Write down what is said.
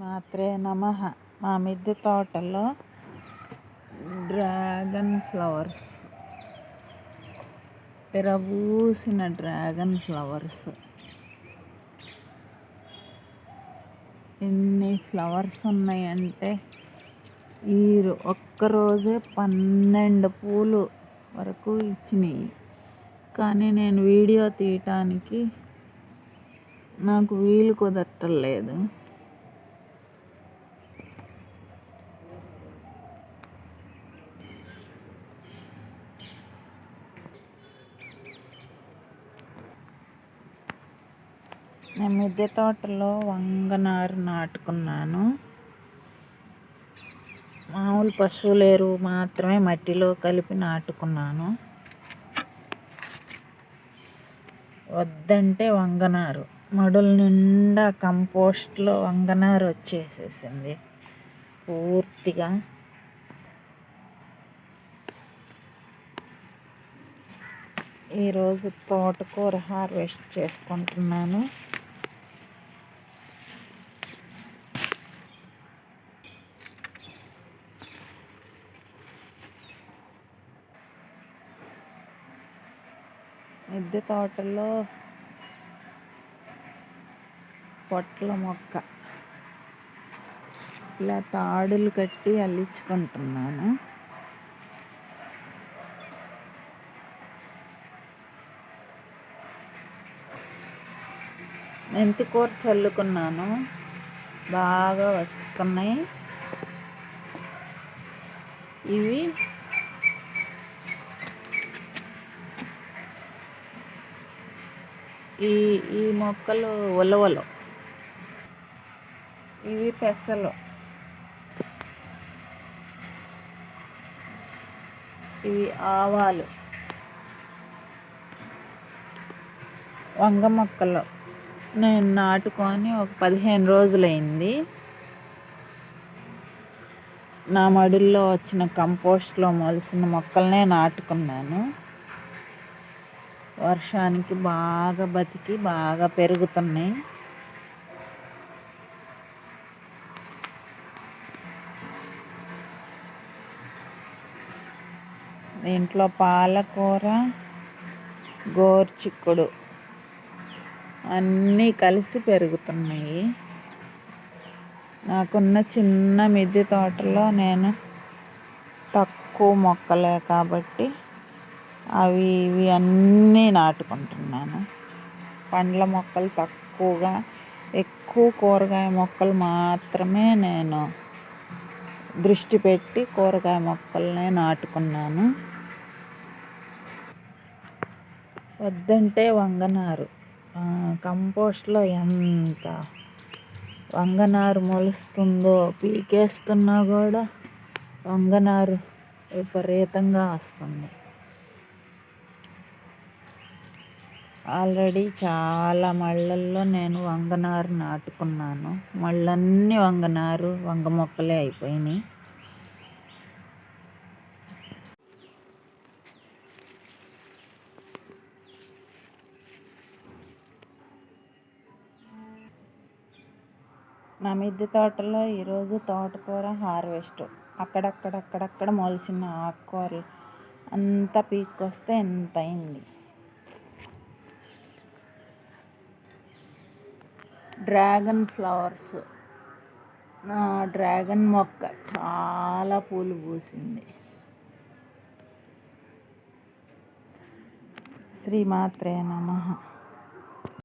మాత్రే నమ. మా మిద్దె తోటలో డ్రాగన్ ఫ్లవర్స్. విరబూసిన డ్రాగన్ ఫ్లవర్స్. ఎన్ని ఫ్లవర్స్ ఉన్నాయంటే ఈ ఒక్కరోజే పన్నెండు పూలు వరకు ఇచ్చినాయి. కానీ నేను వీడియో తీయటానికి నాకు వీలు కుదరటం లేదు. నేను మిద్దె తోటలో వంగనారు నాటుకున్నాను. మామూలు పశువుల ఎరువు మాత్రమే మట్టిలో కలిపి నాటుకున్నాను. వద్దంటే వంగనారు. మడుల నిండా కంపోస్ట్లో వంగనారు వచ్చేసేసింది. పూర్తిగా. ఈరోజు తోటకూర హార్వెస్ట్ చేసుకుంటున్నాను. మిద్దె తోటలో పొట్ల మొక్క ఇలా తాడులు కట్టి అల్లించుకుంటున్నాను. మెంతి కూర చల్లుకున్నాను. బాగా వస్తున్నాయి. ఇవి ఈ ఈ మొక్కలు ఉలవలు. ఇవి పెసలు. ఇవి ఆవాలు. వంగ మొక్కలు. నేను నాటుకొని ఒక పదిహేను రోజులైంది. నా మడుల్లో వచ్చిన కంపోస్ట్లో మొలిసిన మొక్కలనే నాటుకున్నాను. వర్షానికి బాగా బతికి బాగా పెరుగుతున్నాయి. దీంట్లో పాలకూర గోర్చిక్కుడు అన్నీ కలిసి పెరుగుతున్నాయి. నాకున్న చిన్న మిద్దె తోటలో నేను తక్కువ మొక్కలే కాబట్టి అవి ఇవి అన్నీ నాటుకుంటున్నాను. పండ్ల మొక్కలు తక్కువగా ఎక్కువ కూరగాయ మొక్కలు మాత్రమే నేను దృష్టి పెట్టి కూరగాయ మొక్కలనే నాటుకున్నాను. వద్దంటే వంగనారు. కంపోస్ట్లో ఎంత వంగనారు మొలుస్తుందో పీకేస్తున్నా కూడా వంగనారు విపరీతంగా వస్తుంది. ఆల్రెడీ చాలా మళ్ళల్లో నేను వంగనారు నాటుకున్నాను. మళ్ళన్నీ వంగనారు వంగ మొక్కలే అయిపోయినాయి. నా మిద్దె తోటలో ఈరోజు తోటకూర హార్వెస్ట్. అక్కడక్కడక్కడక్కడ మొలిచిన ఆకుకూరలు. అంతా పీక్కొస్తే ఎంత అయింది డ్రాగన్ ఫ్లవర్స్. నా డ్రాగన్ మొక్క చాలా పూలు పూసింది. శ్రీమాత్రే నమ.